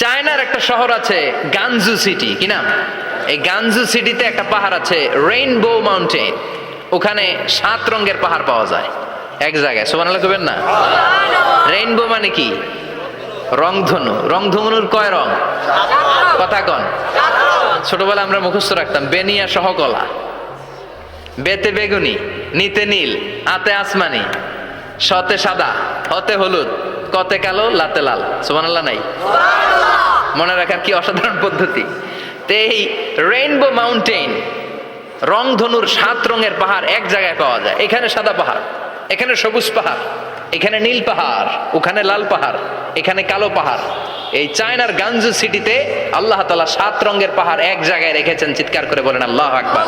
চায়নার একটা শহর আছে গানজু সিটি, কি নাম? এই গানজু সিটিতে একটা পাহাড় আছে রেইনবো মাউন্টেন ওখানে সাত রঙের পাহাড় পাওয়া যায়, এক জায়গায়। সোমান করবেন না? রেইনবো মানে কি? রংধনু। রংধনুর কয় রং? কথা কন ছোটবেলা আমরা মুখস্থ রাখতাম, বেনিয়া সহকলা। বেতে বেগুনি, নিতে নীল, আতে আসমানি, সতে সাদা, হতে হলুদ। কতে কালো লাতে লাল। সুবহানাল্লাহ নাই? মনে রাখার কি অসাধারণ পদ্ধতি? তো এই রেইনবো মাউন্টেন রংধনুর সাত রঙের পাহাড় এক জায়গায় পাওয়া যায়। এখানে সাদা পাহাড় এখানে সবুজ পাহাড় এখানে নীল পাহাড় ওখানে লাল পাহাড় এখানে কালো পাহাড়। এই চায়নার গাঞ্জু সিটিতে আল্লাহ তালা সাত রঙের পাহাড় এক জায়গায় রেখেছেন চিৎকার করে বলেন আল্লাহ আকবার।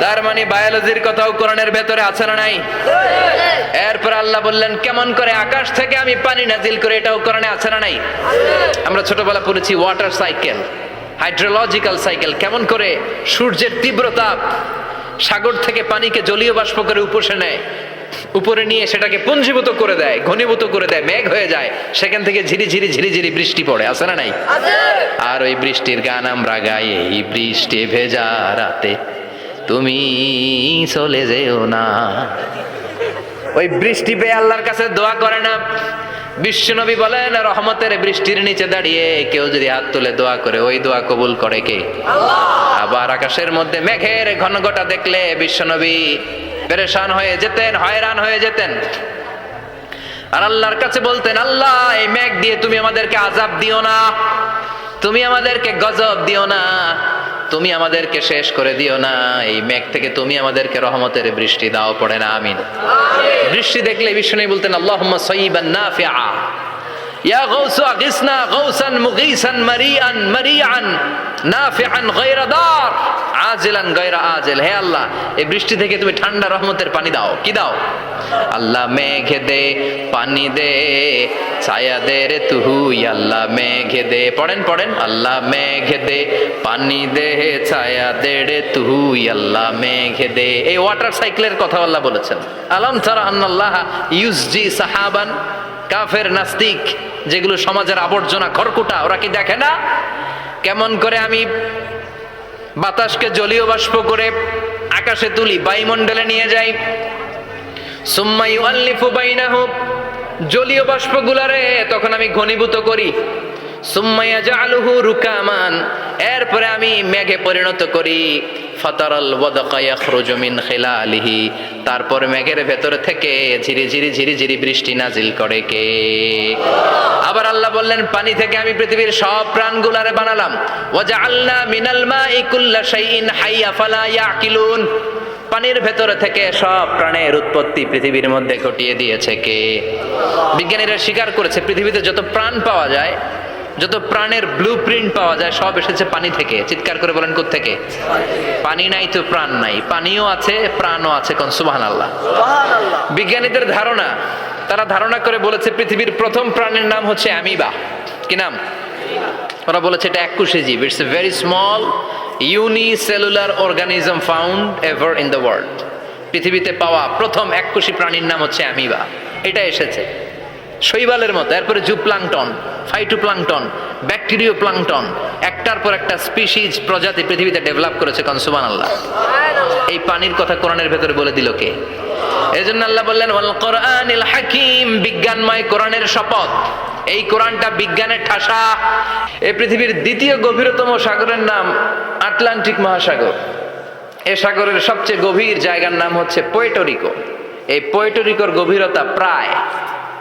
তার মানে বায়োলজির কথাও কোরআনের ভেতরে আছে না নাই? এরপর আল্লাহ বললেন কেমন করে আকাশ থেকে আমি পানি নাজিল করে এটাও কোরআনে আছে না নাই? আমরা ছোটবেলা পড়েছি ওয়াটার সাইকেল হাইড্রোলজিক্যাল সাইকেল। কেমন করে সূর্যের তীব্রতাপ সাগর থেকে পানিকে জলীয় বাষ্প করে উপসে নেয় উপরে নিয়ে সেটাকে পুঞ্জীভূত করে দেয় ঘনীভূত করে দেয় মেঘ হয়ে যায় সেখান থেকে ঝিরি ঝিরি ঝিরি ঝিরি বৃষ্টি পড়ে আছে না নাই? আর ওই বৃষ্টির গান আমরা গাই এই বৃষ্টি ভেজা রাতে। তুমি চলে যেও না। ওই বৃষ্টি পেয়ে আল্লাহর কাছে দোয়া করে না। বিশ্বনবী বলেন, রহমতের বৃষ্টির নিচে দাঁড়িয়ে কেউ যদি হাত তুলে দোয়া করে, ওই দোয়া কবুল করে কে? আবার আকাশের মধ্যে মেঘের ঘনঘটা দেখলে বিশ্বনবী পেরেশান হয়ে যেতেন, হয়রান হয়ে যেতেন। আর আল্লাহর কাছে বলতেন, আল্লাহ, এই মেঘ দিয়ে তুমি আমাদেরকে আজাব দিও না। তুমি আমাদেরকে গজব দিও না। তুমি আমাদেরকে শেষ করে দিও না। এই মেঘ থেকে তুমি আমাদেরকে রহমতের বৃষ্টি দাও, পড়ে না, আমিন। বৃষ্টি দেখলে বিষ্ণু বলতেন আল্লাহ সঈবান নাফিআ। ইয়া গৌসু আগিসনা গৌসান মুগীসান মারিয়ান মারিয়ান নাফিআন গায়রা দার আজিলান গায়রা আজিল হে আল্লাহ, এই বৃষ্টি থেকে তুমি ঠান্ডা রহমতের পানি দাও। কি দাও? আল্লাহ মেঘে দে, পানি দে, ছায়া দে রে তুহু। আল্লাহ মেঘে দে। পড়েন পড়েন। আল্লাহ মেঘে দে, পানি দে, ছায়া দে রে তুহু। আল্লাহ মেঘে দে। এই ওয়াটার সাইকেলের কথা আল্লাহ বলেছেন। আলম তারা আন্নাল্লাহ ইউসজি সাহাবান কাফের নাস্তিক যেগুলো সমাজের আবর্জনা খড়কুটা, ওরা কি দেখে না? কেমন করে আমি বাতাসকে জলীয় বাষ্প করে আকাশে তুলি, বায়ুমণ্ডলে নিয়ে যাই। সুম্মাই আল্লিফু বাইনাহু, জলীয় বাষ্পগুলারে তখন আমি ঘনীভূত করি। জালুহু রুকামান। এরপরে আমি মেঘে পরিণত করি। তারপর মেঘের ভেতর থেকে ঝিরি ঝিরি ঝিরি ঝিরি বৃষ্টি নাজিল করে কে? আবার আল্লাহ বললেন, পানি থেকে আমি পৃথিবীর সব প্রাণগুলারে বানালাম। ওয়াজআলনা মিনাল মাই ইয়াকিলুন। পানির ভেতরে থেকে সব প্রাণের উৎপত্তি পৃথিবীর মধ্যে ঘটিয়ে দিয়েছে কে? বিজ্ঞানীরা স্বীকার করেছে, পৃথিবীতে যত প্রাণ পাওয়া যায় যত প্রাণের ব্লু প্রিন্ট পাওয়া যায় সব এসেছে পানি থেকে। চিৎকার করে বলেন থেকে পানি নাই তো প্রাণ নাই। পানিও আছে প্রাণও আছে কোন? সুবাহান আল্লাহ বিজ্ঞানীদের ধারণা তারা ধারণা করে বলেছে পৃথিবীর প্রথম প্রাণের নাম হচ্ছে অ্যামিবা। কি নাম? ওরা বলেছে এটা একুশে জীব। It's a very small unicellular organism found ever in the world পৃথিবীতে পাওয়া প্রথম এককোষী প্রাণীর নাম হচ্ছে অ্যামিবা। এটা এসেছে। শৈবালের মতো, এরপরে জুপ্লাংটন, ফাইটোপ্লাংটন ব্যাকটেরিও প্লাংটন একটার পর একটা স্পিসিজ প্রজাতি পৃথিবীতে ডেভেলপ করেছে কনসুমান আল্লাহ এই পানির কথা কোরআনের ভেতরে বলে দিল কে? এই জন্য আল্লাহ বললেন, ওয়াল হাকিম, বিজ্ঞানময় কোরআনের শপথ। এই কোরআনটা বিজ্ঞানের ঠাসা। এই পৃথিবীর দ্বিতীয় গভীরতম সাগরের নাম আটলান্টিক মহাসাগর। এ সাগরের সবচেয়ে গভীর জায়গার নাম হচ্ছে পোয়েটোরিকো এই পোয়েটোরিকোর গভীরতা প্রায়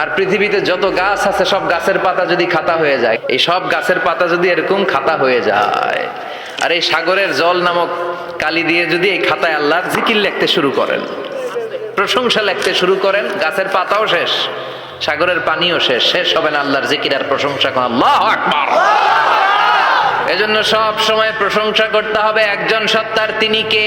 আর পৃথিবীতে যত গাছ আছে, সব গাছের পাতা যদি খাতা হয়ে যায়, এই সব গাছের পাতা যদি এরকম খাতা হয়ে যায়, আর এই সাগরের জল নামক কালি দিয়ে যদি এই খাতায় আল্লাহর জিকির লিখতে শুরু করেন, প্রশংসা লিখতে শুরু করেন, গাছের পাতাও শেষ, সাগরের পানিও শেষ শেষ হবে না আল্লাহর জিকির আর প্রশংসা করেন আল্লাহ আকবার! এজন্য সব সময় প্রশংসা করতে হবে একজন সত্তার, তিনি কে?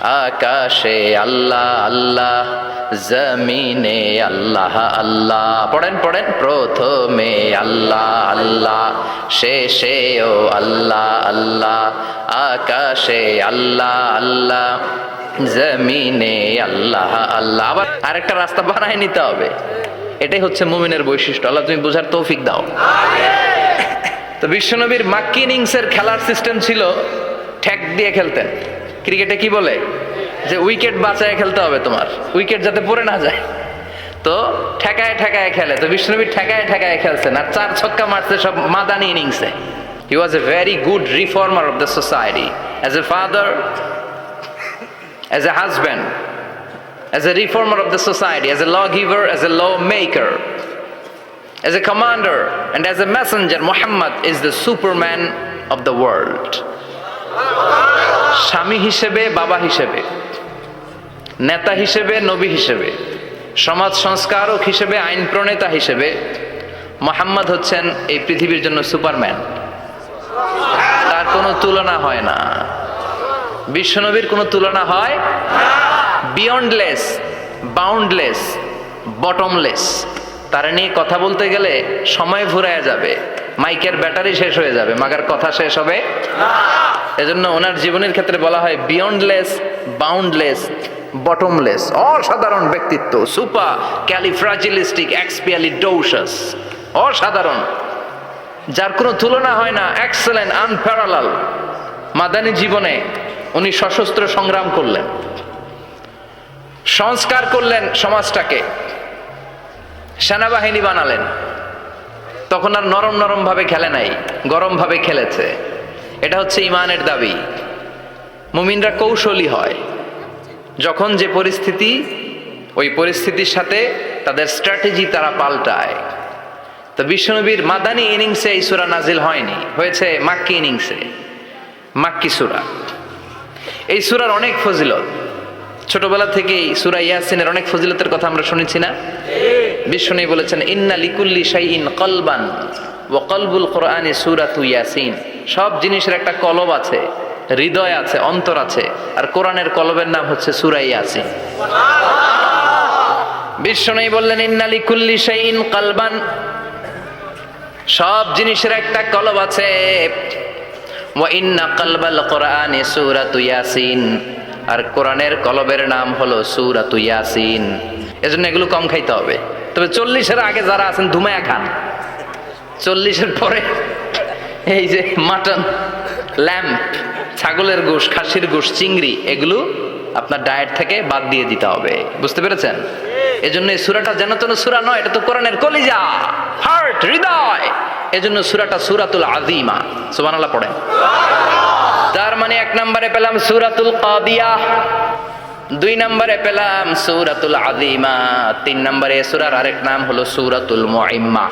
আকাশে আল্লাহ আল্লাহ, জমিনে আল্লাহ আল্লাহ। পড়েন পড়েন। প্রথমে আল্লাহ আল্লাহ, শেষেও আল্লাহ আল্লাহ। আকাশে আল্লাহ আল্লাহ, জমিনে আল্লাহ আল্লাহ। আবার আরেকটা রাস্তা বানায় নিতে হবে। এটাই হচ্ছে মুমিনের বৈশিষ্ট্য। আল্লাহ, তুমি বোঝার তৌফিক দাও। তো বিশ্বনবীর মাক্কি ইনিংসের খেলার সিস্টেম ছিল ঠেক দিয়ে খেলতেন। ক্রিকেটে কি বলে যে উইকেট বাঁচায় খেলতে হবে তোমার উইকেট যাতে পড়ে না যায় তো ঠেকায় ঠেকায় খেলে তো বিষ্ণুনবী ঠেকায় ঠেকায় খেলছেন আর চার ছক্কা মারছে সব মাদানি ইনিংসে he was a very good reformer of the society as a father as a husband, as a reformer of the society, as a lawgiver, as a lawmaker, as a commander, and as a messenger, Muhammad is the superman of the world. স্বামী হিসেবে, বাবা হিসেবে, নেতা হিসেবে, নবী হিসেবে, সমাজ সংস্কারক হিসেবে, আইন প্রণেতা হিসেবে, মোহাম্মদ হচ্ছেন এই পৃথিবীর জন্য সুপারম্যান। তার কোনো তুলনা হয় না। বিশ্বনবীর কোনো তুলনা হয় বিয়ন্ডলেস বাউন্ডলেস বটমলেস তারা নিয়ে কথা বলতে গেলে সময় ফুরায় যাবে। মাইকের ব্যাটারি শেষ হয়ে যাবে, মাগার কথা শেষ হবে। এজন্য ওনার জীবনের ক্ষেত্রে বলা হয় বিয়ন্ডলেস বাউন্ডলেস বটমলেস অসাধারণ ব্যক্তিত্ব সুপা ক্যালিফ্রাজিলিস্টিক এক্সপিয়ালি ডৌসাস অসাধারণ। যার কোনো তুলনা হয় না এক্সেলেন্ট আনপ্যারালাল মাদানী জীবনে উনি সশস্ত্র সংগ্রাম করলেন, সংস্কার করলেন সমাজটাকে, সেনাবাহিনী বানালেন। তখন আর নরম নরম ভাবে খেলে নাই, গরম ভাবে খেলেছে। এটা হচ্ছে ইমানের দাবি। মুমিনরা কৌশলী হয়। যখন যে পরিস্থিতি, ওই পরিস্থিতির সাথে তাদের স্ট্র্যাটেজি তারা পাল্টায়। তো বিশ্বনবীর মাদানি ইনিংসে এই সুরা নাজিল হয়নি। হয়েছে মাক্কি ইনিংসে। মাক্কি সুরা। এই সুরার অনেক ফজিলত। ছোটবেলা থেকেই সুরা ইয়াসিনের অনেক ফজিলতের কথা আমরা শুনেছি না? বিশ্বনী বলেছেন, ইন্না লিকুল্লি শাইইন কলবান ও কলবুল কোরআনে সুরাতু ইয়াসিন। সব জিনিসের একটা কলব আছে, হৃদয় আছে, অন্তর আছে, আর কোরআনের কলবের নাম হচ্ছে সুরা ইয়াসিন। বিশ্বনী বললেন, ইন্না লিকুল্লি শাইইন কলবান। সব জিনিসের একটা কলব আছে, ওয়া ইন্না কলবাল কোরআনে সুরাতু ইয়াসিন। আর কোরআনের কলবের নাম হলো সুরাতু ইয়াসিন। এজন্য এগুলো কম খাইতে হবে। তবে চল্লিশের আগে যারা আছেন ধুমায়া খান। চল্লিশের পরে এই যে মাটন, ল্যাম্প, ছাগলের গোশ, খাসির গোশ, চিংড়ি, এগুলো আপনার ডায়েট থেকে বাদ দিয়ে দিতে হবে। বুঝতে পেরেছেন? এই সুরাটা যেন তেন সুরা নয়, এটা তো কোরআনের কলিজা। হার্ট হৃদয়। এজন্য সুরাটা সুরাতুল আজিমা সুবহানাল্লাহ পড়েন। তার মানে এক নম্বরে পেলাম সুরাতুল কাদিয়া। দুই নম্বরে পেলাম সুরাতুল আদিমা তিন নম্বরে সুরার আরেক নাম হলো সুরাতুল মুইম্মা।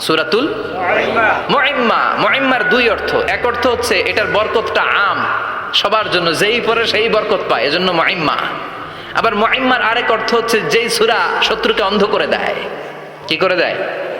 সুরাতুল মুইম্মা। মুইম্মার দুই অর্থ। এক অর্থ হচ্ছে এটার বরকতটা আম। সবার জন্য যেই পরে সেই বরকত পায়, এজন্য মাইম্মা। আবার মাইম্মার আরেক অর্থ হচ্ছে যেই সুরা শত্রুকে অন্ধ করে দেয়। কি করে দেয়?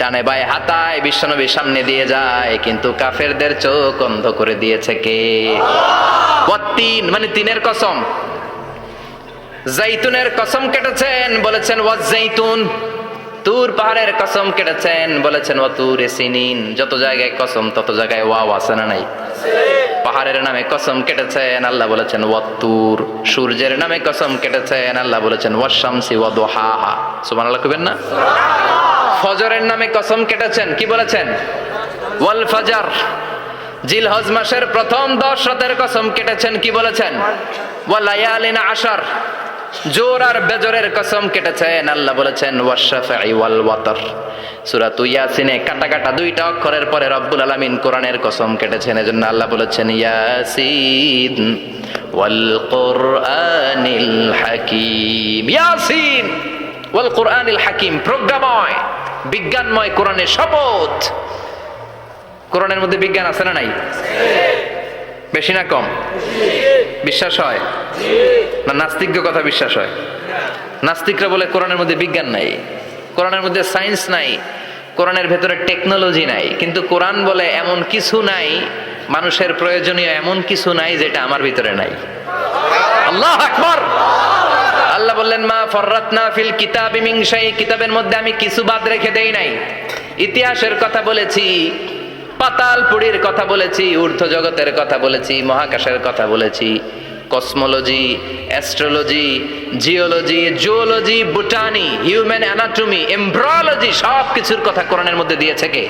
ডানে বায়ে হাতায় বিশ্বনবীর সামনে দিয়ে যায়, কিন্তু কাফেরদের চোখ অন্ধ করে দিয়েছে কে? তিন মানে তিনের কসম। জাইতুনের কসম কেটেছেন, বলেছেন, ওয়াজ জাইতুন তুর পাহাড়ের কসম কেটেছেন, বলেছেন ও তুর সিনিন। যত জায়গায় কসম, তত জায়গায় ওয়াও আছে না নাই? পাহাড়ের নামে কসম কেটেছেন, আল্লাহ বলেছেন ওয়াত্তুর সূর্যের নামে কসম কেটেছেন, আল্লাহ বলেছেন ওয়াশামসি ওয়াদুহাহা সুবহানাল্লাহ কইবেন না? ফজরের নামে কসম কেটেছেন, কি বলেছেন? ওয়াল ফাজার। জিল হজ মাসের প্রথম দশ রাতের কসম কেটেছেন, কি বলেছেন? ওয়ালায়ালিন আশার। জোর আর বেজরের কসম কেটেছেন, আল্লাহ বলেছেন ওয়াশাফাই ওয়াল ওয়াতর। সূরা ইয়াসিনে কাটা কাটা দুইটা অক্ষরের পরে রব্বুল আলামিন কোরআনের কসম কেটেছেন, এজন্য আল্লাহ বলেছেন, ইয়াসিন ওয়াল কোরআনিল হাকিম। ইয়াসিন ওয়াল কোরআনিল হাকিম, প্রজ্ঞাময়। বিজ্ঞানময় কোরআনের শপথ। কোরআনের মধ্যে বিজ্ঞান আছে না নাই? বেশি না কম? বিশ্বাস হয়? না নাস্তিজ্ঞ কথা বিশ্বাস হয়? নাস্তিকরা বলে কোরআনের মধ্যে বিজ্ঞান নাই। কোরআনের মধ্যে সায়েন্স নাই। কোরআনের ভেতরে টেকনোলজি নাই। কিন্তু কোরআন বলে এমন কিছু নাই, মানুষের প্রয়োজনীয় এমন কিছু নাই, যেটা আমার ভিতরে নাই। আল্লাহ আকবর! আল্লাহ বললেন, মা ফররাতনা ফিল কিতাবি মিন শাই কিতাবের মধ্যে আমি কিছু বাদ রেখে দেই নাই। ইতিহাসের কথা বলেছি পাতাল পুরীর কথা বলেছি ঊর্ধ্ব জগতের কথা বলেছি, মহাকাশের কথা বলেছি, cosmology, astrology, geology, zoology, botany, human anatomy embryology সব কিছুর কথা কোরআনের মধ্যে দিয়েছে কে?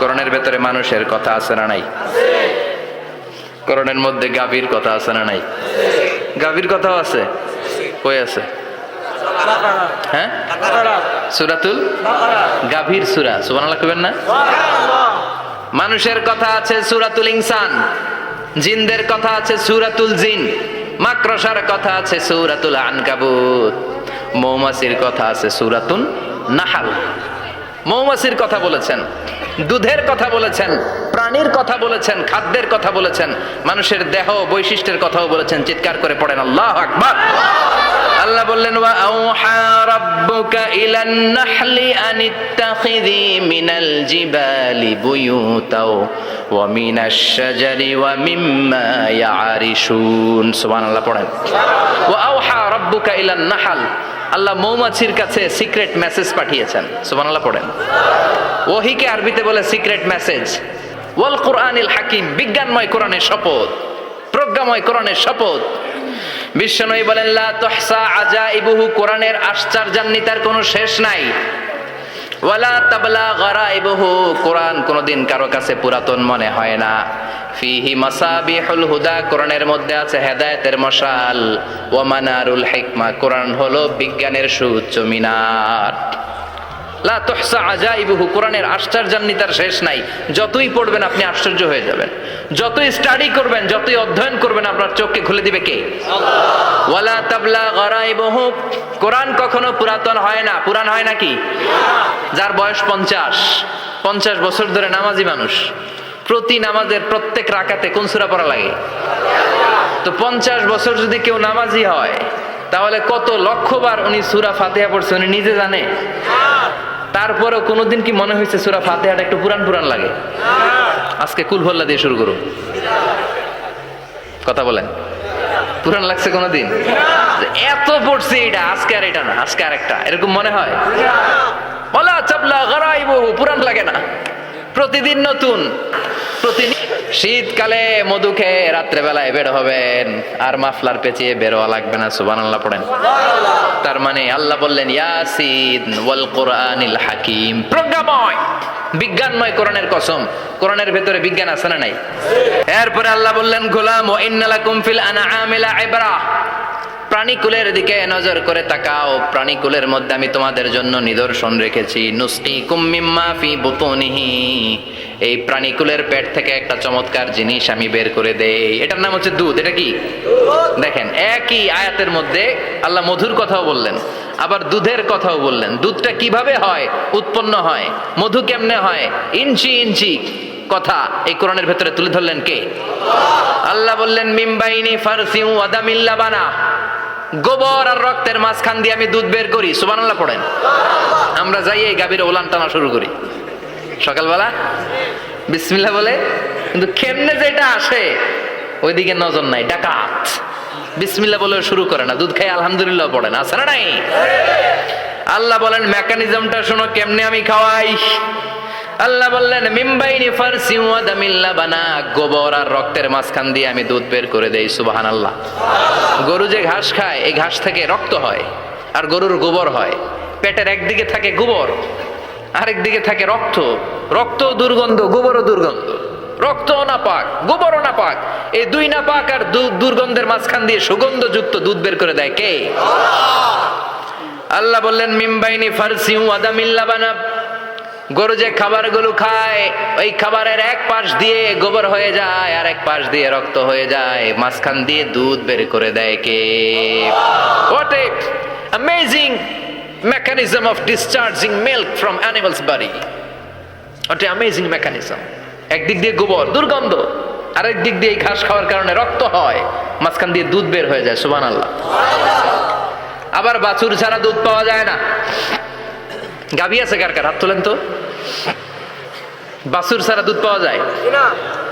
কোরআনের ভেতরে মানুষের কথা আছে না নাই? কোরআনের মধ্যে গাভীর কথা আছে না নাই? গাভীর কথাও আছে। কই আছে? হ্যাঁ? সুরাতুল গাভীর সুরা না? মানুষের কথা আছে সুরাতুল ইনসান কথা আছে সুরাতুল জিন কথা আছে সুরাতুল মৌমাছির কথা আছে সুরাতুন নাহাল। মৌমাছির কথা বলেছেন, দুধের কথা বলেছেন প্রাণীর কথা বলেছেন, খাদ্যের কথা বলেছেন, মানুষের দেহ বৈশিষ্ট্যের কথাও বলেছেন, চিৎকার করে পড়েন, আল্লাহ আকবার। আল্লাহ বললেন, ওয়া মিনাল জিবালি ওয়া ওয়া পড়েন। আল্লাহ মৌমাছির কাছে সিক্রেট মেসেজ পাঠিয়েছেন। পড়েন। ওহিকে আরবিতে বলে সিক্রেট মেসেজ। ওয়াল কোরআনিল হাকিম, বিজ্ঞানময় কোরআনের শপথ, প্রজ্ঞাময় কোরআনের শপথ। বিশ্বনবী বলেন, লা তুহসা আজাইবুহু, কোরআনের আশ্চর্যান্বিতার কোনো শেষ নাই। ওয়ালা তাবলা গারাইবুহু, কোরআন কোনোদিন কারও কাছে পুরাতন মনে হয় না। ফিহি মাসাবিহুল হুদা, কোরআনের মধ্যে আছে হেদায়েতের মশাল। ওয়া মানারুল হিকমা, কোরআন হলো বিজ্ঞানের সুউচ্চ মিনার। লা তুহসা আজাইবুহু কোরআনের আশ্চর্যান্বিতার শেষ নাই। যতই পড়বেন আপনি আশ্চর্য হয়ে যাবেন। যতই স্টাডি করবেন যতই অধ্যয়ন করবেন আপনার চোখকে খুলে দিবে কে? ওয়ালা তাবলা গরাইবহু কোরআন কখনো পুরাতন হয় না। পুরান হয় নাকি? যার বয়স পঞ্চাশ। পঞ্চাশ বছর ধরে নামাজি মানুষ। প্রতি নামাজের প্রত্যেক রাকাতে কোন সূরা পড়া লাগে? তো পঞ্চাশ বছর যদি কেউ নামাজি হয় তাহলে কত লক্ষবার উনি সুরা ফাতেহা পড়ছে উনি নিজে জানে? তারপরেও কোনোদিন কি মনে হয়েছে সুরা ফাতেহাটা একটু পুরান পুরান লাগে? আজকে কুলভল্লা দিয়ে শুরু করুন। কথা বলেন। পুরান লাগছে কোনোদিন? এত পড়ছে এটা, আজকে আর এটা না, আজকে আর একটা। এরকম মনে হয়? বলা চাপলা গড়াইব পুরান লাগে না। প্রতিদিন নতুন। প্রতিদিন শীতকালে মধু খেয়ে রাত্রেবেলায় বের হবেন। আর মাফলার পেঁচিয়ে বেরোয়া লাগবে না সুবান আল্লাহ পড়েন। তার মানে আল্লাহ বললেন ইয়াসিন ওয়াল কোরআনিল হাকিম। প্রজ্ঞাময়, বিজ্ঞানময় কোরআনের কসম। কোরআনের ভেতরে বিজ্ঞান আছে না নাই? এরপরে আল্লাহ বললেন, গোলাম ও ইবরা। প্রাণীকুলের দিকে নজর করে তাকাও। প্রাণীকুলের মধ্যে আমি তোমাদের জন্য নিদর্শন রেখেছি। নুসকি কুম্মিম্মা ফি বুতুনিহি। এই প্রাণীকুলের পেট থেকে একটা চমৎকার জিনিস আমি বের করে দেই। এটার নাম হচ্ছে দুধ এটা কি? দেখেন একই আয়াতের মধ্যে আল্লাহ মধুর কথাও বললেন আবার দুধের কথাও বললেন। দুধটা কীভাবে হয়? উৎপন্ন হয়। মধু কেমনে হয়? ইঞ্চি ইঞ্চি কথা। এই কোরআনের ভেতরে তুলে ধরলেন কে? আল্লাহ বললেন মিমবাইনি ফারসিউ আদামিল্লা বানা। গোবর আর রক্তের মাঝখান দিয়ে আমি দুধ বের করি। সুবহানাল্লাহ পড়েন। আমরা যাই এই গাভীর ওলান টানা শুরু করি। সকালবেলা? বিসমিল্লাহ বলে, কিন্তু কেমনে যেটা আসে? ওইদিকে নজর নাই, ডাকাত। বিসমিল্লাহ বলে শুরু করে না, দুধ খাই আলহামদুলিল্লাহ পড়ে না, আছে না নাই? আল্লাহ বলেন, মেকানিজমটা শোনো, কেমনে আমি খাওয়াই? আল্লাহ বললেন মিম্বাইনি ফারসি ওয়াদামিল্লা বানা, গোবর আর রক্তের মাঝখান দিয়ে আমি দুধ বের করে দেই সুবাহান আল্লাহ গরু যে ঘাস খায়, এই ঘাস থেকে রক্ত হয়, আর গরুর গোবর হয়। পেটের একদিকে থাকে গোবর আরেক দিকে থাকে রক্ত। রক্ত দুর্গন্ধ, গোবরও দুর্গন্ধ। রক্ত না পাক গোবরও না পাক এই দুই না পাক আর দুর্গন্ধের মাঝখান দিয়ে সুগন্ধযুক্ত দুধ বের করে দেয় কে? আল্লাহ বললেন মিমবাইনি ফারসিউ আদামিল্লা বানা গরু যে খাবারগুলো খায়, ওই খাবারের এক পাশ দিয়ে গোবর হয়ে যায়, আর এক পাশ দিয়ে রক্ত হয়ে যায়। মাঝখান দিয়ে দুধ বের করে দেয় কে? Amazing mechanism of discharging milk from animals body what a amazing mechanism একদিক দিয়ে গোবর দুর্গন্ধ। আরেক দিক দিয়ে ঘাস খাওয়ার কারণে রক্ত হয়। মাঝখান দিয়ে দুধ বের হয়ে যায় সুবান আল্লাহ আবার বাছুর ছাড়া দুধ পাওয়া যায় না। গাভী আছে কার কার? হাত তোলেন তো। বাছুর ছাড়া দুধ পাওয়া যায়?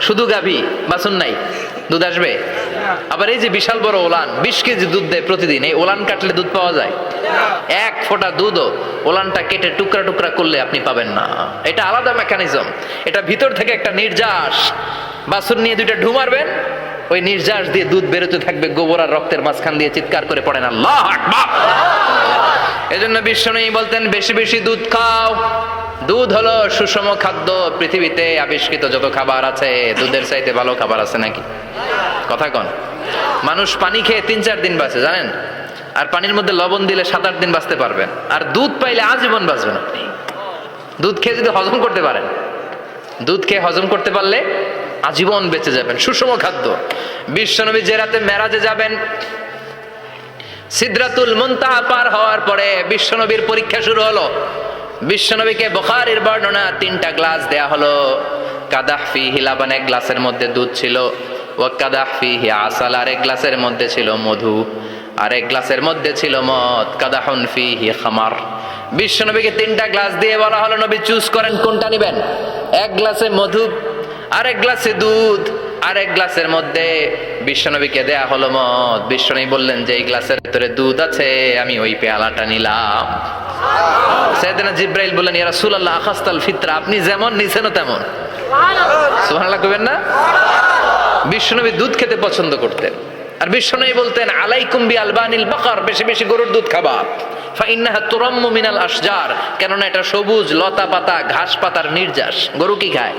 শুধু গাভী বাছুর নাই। দুধ আসবে? আবার এই যে বিশাল বড় ওলান, বিশ কেজি দুধ দেয় প্রতিদিন, এই ওলান কাটলে দুধ পাওয়া যায়? এক ফোঁটা দুধও ওলানটা কেটে টুকরা টুকরা করলে আপনি পাবেন না। এটা আলাদা মেকানিজম এটা ভিতর থেকে একটা নির্যাস। বাছুর নিয়ে দুইটা ঢু মারবেন, ওই নির্যাস দিয়ে দুধ বেরোতে থাকবে, গোবর আর রক্তের মাঝখান দিয়ে চিৎকার করে পড়েন, আল্লাহ এজন্য বিশ্বনয়ী বলতেন, বেশি বেশি দুধ খাও। দুধ হলো সুষম খাদ্য, পৃথিবীতে আবিষ্কৃত যত খাবার আছে, দুধের চাইতে ভালো খাবার আছে নাকি? কথা কন। মানুষ পানি খেয়ে তিন চার দিন বাঁচে, জানেন? আর পানির মধ্যে লবণ দিলে সাত আট দিন বাঁচতে পারবেন। আর দুধ পাইলে আজীবন বাঁচবেন আপনি। দুধ খেয়ে যদি হজম করতে পারেন, দুধ খেয়ে হজম করতে পারলে আজীবন বেঁচে যাবেন। সুষম খাদ্য। বিশ্বনবী যে রাতে মেরাজে যাবেন, সিদ্রাতুল মুনতাহা পার হওয়ার পরে বিশ্বনবীর পরীক্ষা শুরু হলো। বিশ্বনবীকে বুখারীর বর্ণনা তিনটা গ্লাস দেয়া হলো। কাদাহ ফিহি লাবান এক গ্লাসের মধ্যে দুধ ছিল ও কাদাহ ফিহি আসাল আর এক গ্লাসের মধ্যে ছিল মধু আর এক গ্লাসের মধ্যে ছিল মদ, কাদাহুন ফিহি খামার। বিশ্বনবীকে তিনটা গ্লাস দিয়ে বলা হলো, নবী, চুজ করেন কোনটা নেবেন? এক গ্লাসে মধু আর এক গ্লাসে দুধ আর এক গ্লাসের মধ্যে বিশ্বনবীকে দেয়া হলো মদ। বিশ্বনবী বললেন, যে এই গ্লাসের ভিতরে দুধ আছে, আমি ওই পেয়ালাটা নিলাম। জিব্রাইল আখাস্তাল আপনি যেমন নিছেনও তেমন। না? দুধ খেতে পছন্দ করতেন। আর বলতেন আলবানিল বাকার, বেশি বেশি গরুর দুধ খাবা। এটা সবুজ ঘাস পাতার নির্যাস। গরু কি খায়?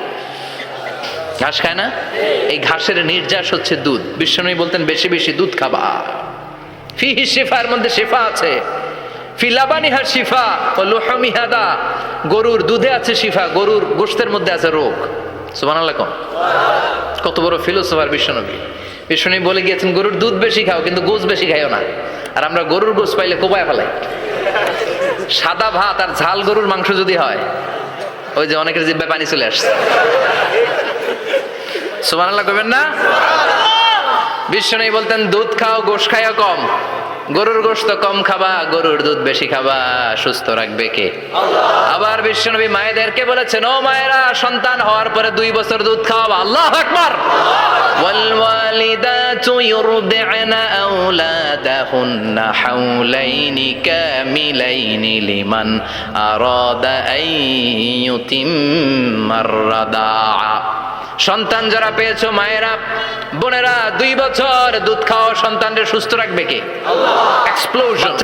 ঘাস খায় না? এই ঘাসের নির্যাস হচ্ছে দুধ। বিশ্বনবী বলতেন, বেশি বেশি দুধ খাবা। ফিহি শিফার মধ্যে শিফা আছে। ফিলাবানিহা শিফা ও লোহমিহাদা গরুর দুধে আছে শিফা, গরুর গোশতের মধ্যে আছে রোগ। কত বড় ফিলোসফার বিশ্বনবী। বিশ্বনবী বলে গিয়েছেন, গরুর দুধ বেশি খাও, কিন্তু গোস বেশি খাইও না। আর আমরা গরুর গোস পাইলে কোপায় ফেলাই। সাদা ভাত আর ঝাল গরুর মাংস যদি হয়, ওই যে অনেকের জিব্বায় পানি চলে আসছে। সুবহানাল্লাহ কইবেন না? বিশ্বনবী বলতেন, দুধ খাও গোশ খাইও কম। গরুর গোশত কম খাবা গরুর দুধ বেশি খাবা সুস্থ রাখবে কে আবার বিশ্বনবী মায়েদেরকে বলেছেন ও মায়েরা সন্তান হওয়ার পরে দুই বছর দুধ খাওয়াবা আল্লাহ আকবার والوالدات يرضعن أولادهن حولين كاملين لمن أراد أن يتم الرضاعة সন্তান যারা পেয়েছ মায়েরা, বোনেরা, দুই বছর দুধ খাওয়া সন্তানদের সুস্থ রাখবে কে? এক্সপ্লোশন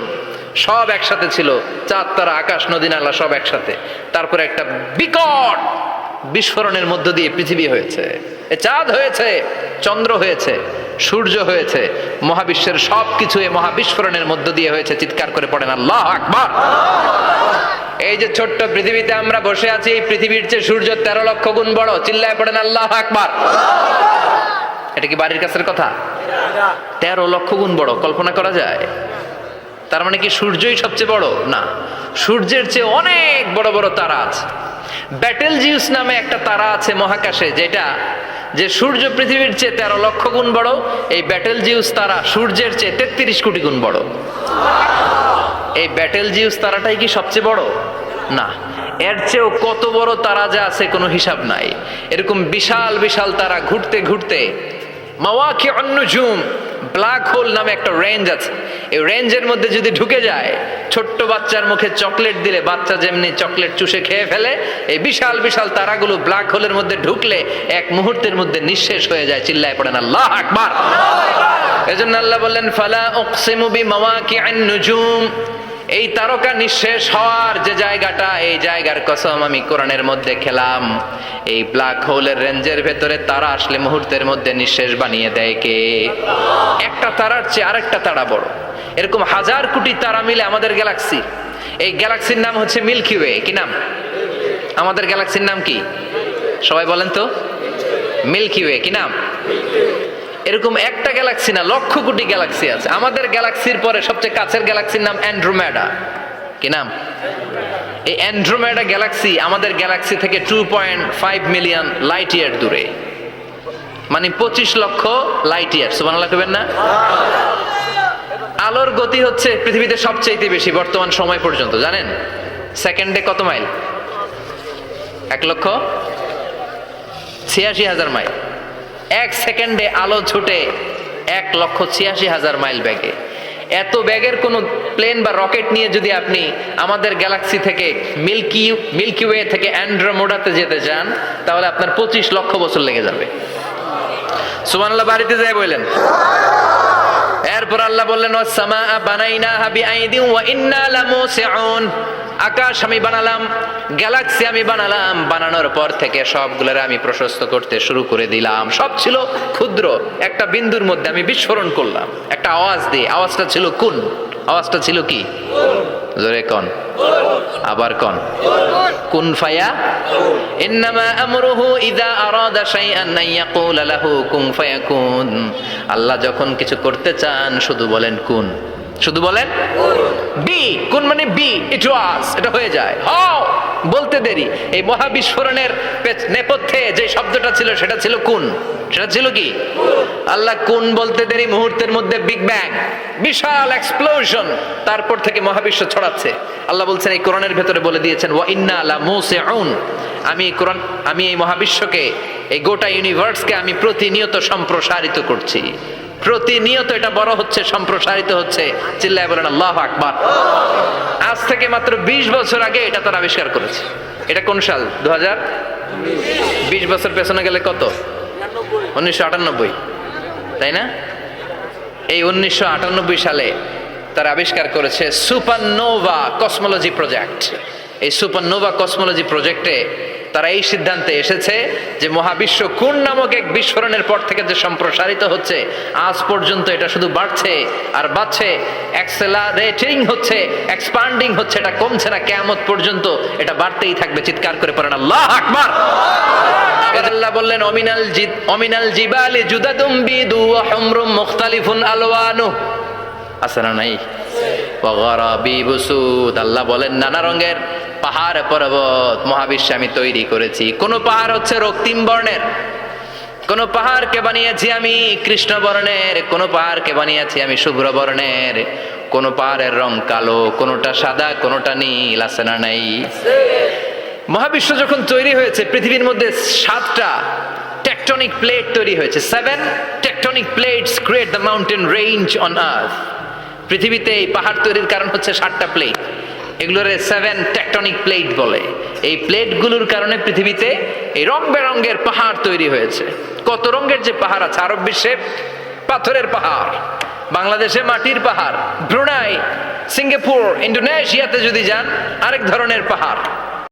সব একসাথে ছিল। চাঁদ, তারা, আকাশ, নদী, নালা, সব একসাথে। তারপরে একটা বিকট বিস্ফোরণের মধ্য দিয়ে পৃথিবী হয়েছে। চাঁদ হয়েছে, চন্দ্র হয়েছে। সূর্য হয়েছে। মহাবিশ্বের সব কিছু এই মহাবিস্ফোরণের মধ্য দিয়ে হয়েছে। চিৎকার করে পড়েন, আল্লাহ আকবার! এই যে ছোট্ট পৃথিবীতে আমরা বসে আছি, এই পৃথিবীর চেয়ে সূর্য তেরো লক্ষ গুণ বড়। চিল্লায় পড়েন, আল্লাহ আকবার! এটা কি বাড়ির কাছের কথা? তেরো লক্ষ গুণ বড়, কল্পনা করা যায়? তার মানে কি সূর্যই সবচেয়ে বড়? না। সূর্যের চেয়ে অনেক বড় বড় তারা আছে। ব্যাটেল জিউস নামে একটা তারা আছে মহাকাশে, যেটা যে সূর্য পৃথিবীর চেয়ে তেরো লক্ষ গুণ বড়, এই ব্যাটেল জিউস তারা সূর্যের চেয়ে তেত্রিশ কোটি গুণ বড়। এই ব্যাটেল জিউস তারাটাই কি সবচেয়ে বড়? না। এর চেয়েও কত বড় তারা যা আছে কোনো হিসাব নাই। এরকম বিশাল বিশাল তারা ঘুরতে ঘুরতে মাওয়া কি মাওয়াকি অন্নজুম ব্ল্যাক হোল নামে একটা রেঞ্জ আছে। এই রেঞ্জের মধ্যে যদি ঢুকে যায়, ছোট্ট বাচ্চার মুখে চকলেট দিলে বাচ্চা যেমনি চকলেট চুষে খেয়ে ফেলে, এই বিশাল বিশাল তারাগুলো ব্ল্যাক হোলের মধ্যে ঢুকলে এক মুহূর্তের মধ্যে নিঃশেষ হয়ে যায়, চিল্লায় পড়েন আল্লাহ আকবার। এজন্য আল্লাহ বললেন, ফালা উকসিমু আইন নুজুম। এই তারকা নিঃশেষ হওয়ার যে জায়গাটা, এই জায়গার কসম আমি কোরআনের মধ্যে খেলাম। এই ব্ল্যাক হোলের রেঞ্জের ভেতরে তারা আসলে মুহূর্তের মধ্যে নিঃশেষ বানিয়ে দেয় কে? একটা তারার চেয়ে আরেকটা তারা বড়। এরকম হাজার কোটি তারা মিলে আমাদের গ্যালাক্সি এই গ্যালাক্সির নাম হচ্ছে মিল্কি ওয়ে কি নাম? আমাদের গ্যালাক্সির নাম কি? সবাই বলেন তো? মিল্কি ওয়ে কি নাম? এরকম একটা গ্যালাক্সি না, লক্ষ কোটি গ্যালাক্সি আছে। আমাদের গ্যালাক্সির পরে সবচেয়ে কাছের গ্যালাক্সির নাম অ্যান্ড্রোমেডা কি নাম? এই অ্যান্ড্রোমেডা গ্যালাক্সি আমাদের গ্যালাক্সি থেকে two point five million light year দূরে। মানে পঁচিশ লক্ষ লাইট ইয়ার সুবান লাগবেন না? আলোর গতি হচ্ছে পৃথিবীতে সবচেয়ে বেশি বর্তমান সময় পর্যন্ত, জানেন? সেকেন্ডে কত মাইল? এক লক্ষ ছিয়াশি হাজার মাইল। এক সেকেন্ডে আলো ছুটে এক লক্ষ ছিয়াশি হাজার মাইল ব্যাগে। এত ব্যাগের কোনো প্লেন বা রকেট নিয়ে যদি আপনি আমাদের গ্যালাক্সি থেকে মিল্কি মিল্কি ওয়ে থেকে অ্যান্ড্রোমোডাতে যেতে চান, তাহলে আপনার পঁচিশ লক্ষ বছর লেগে যাবে। সুমানাল্লাহ বাড়িতে যাই বললেন। এরপর আল্লাহ বললেন ওয়াসসামা বানাইনা হাবি আইদিন ওয়া ইন্না লামুসিউন। আকাশ আমি বানালাম, গ্যালাক্সি আমি বানালাম, বানানোর পর থেকে সবগুলোর আমি প্রশস্ত করতে শুরু করে দিলাম। সব ছিল ক্ষুদ্র, একটা বিন্দুর মধ্যে আমি বিস্ফোরণ করলাম। একটা আওয়াজ দিয়ে, আওয়াজটা ছিল কোন? আওয়াজটা ছিল কি? জোরে কন। আবার কন। কুন ফায়া? ইন্নামা আমরুহু ইযা আরাদা শাইআন আন ইয়াকুলা লাহু, কুন ফায়াকুন। আল্লাহ যখন কিছু করতে চান, শুধু বলেন কুন। শুধু বলেন বি কোন মানে বি ইট ওয়াজ এটা হয়ে যায়। হও, বলতে দেরি। এই মহাবিস্ফোরণের নেপথ্যে যে শব্দটা ছিল, সেটা ছিল কোন? সেটা ছিল কি? আল্লাহ কোন বলতে দেরি মুহূর্তের মধ্যে বিগ ব্যাং বিশাল এক্সপ্লোশন তারপর থেকে মহাবিশ্ব ছড়াচ্ছে। আল্লাহ বলছেন, এই কোরআনের ভেতরে বলে দিয়েছেন, ওয়া ইন্না লা মুসিউন। আমি কোরআন আমি এই মহাবিশ্বকে, এই গোটা ইউনিভার্সকে আমি প্রতিনিয়ত সম্প্রসারিত করছি। প্রতিনিয়ত এটা বড় হচ্ছে, সম্প্রসারিত হচ্ছে। চিল্লায় বলেন, আল্লাহ আকবার। আজ থেকে মাত্র ২০ বছর আগে এটা তারা আবিষ্কার করেছে। এটা কোন সাল? দু হাজার বিশ বছর পেছনে গেলে কত? উনিশশো আটানব্বই। তাই না? এই উনিশশো আটানব্বই সালে তারা আবিষ্কার করেছে সুপারনোভা কসমোলজি প্রজেক্ট। এই সুপারনোভা কসমোলজি প্রজেক্টে তারা এই সিদ্ধান্তে এসেছে যে মহাবিশ্ব কোন নামক এক বিস্ফোরণের পর থেকে যে সম্প্রসারিত হচ্ছে আজ পর্যন্ত এটা শুধু বাড়ছে আর বাড়ছে। অ্যাক্সেলারেটিং হচ্ছে এক্সপান্ডিং হচ্ছে এটা কমছে না কেয়ামত পর্যন্ত এটা বাড়তেই থাকবে। চিৎকার করে পড়েন আল্লাহ আকবার! আল্লাহ বললেন অমিনাল জিদ অমিনাল জিবালি জুদাদুম বিদু ওয়া হুমরুম মুখতালিফুন আলওয়ানু। আছে না নাই? বুসুদ আল্লাহ বলেন নানা রঙের পাহাড় পর্বত মহাবিশ্বে আমি তৈরি করেছি। কোন পাহাড় হচ্ছে রক্তিম বর্ণের। কোন পাহাড়কে বানিয়েছি আমি কৃষ্ণ বর্ণের। কোন পাহাড়কে বানিয়েছি আমি শুভ্র বর্ণের। কোন পাহাড়ের রং কালো, কোনটা সাদা, কোনটা নীল, আছে না নাই? মহাবিশ্ব যখন তৈরি হয়েছে, পৃথিবীর মধ্যে সাতটা টেকটনিক প্লেট তৈরি হয়েছে। Seven tectonic plates create the mountain range on earth পৃথিবীতে এই পাহাড় তৈরির কারণ হচ্ছে সাতটা প্লেট এগুলোর সেভেন টেকটনিক প্লেট বলে। এই প্লেটগুলোর কারণে পৃথিবীতে এই রং বেরঙ্গের পাহাড় তৈরি হয়েছে। কত রঙের যে পাহাড় আছে, আরব বিশ্বে পাথরের পাহাড়, বাংলাদেশে মাটির পাহাড়, ব্রুনাই, সিঙ্গাপুর, ইন্দোনেশিয়াতে যদি যান, আরেক ধরনের পাহাড়।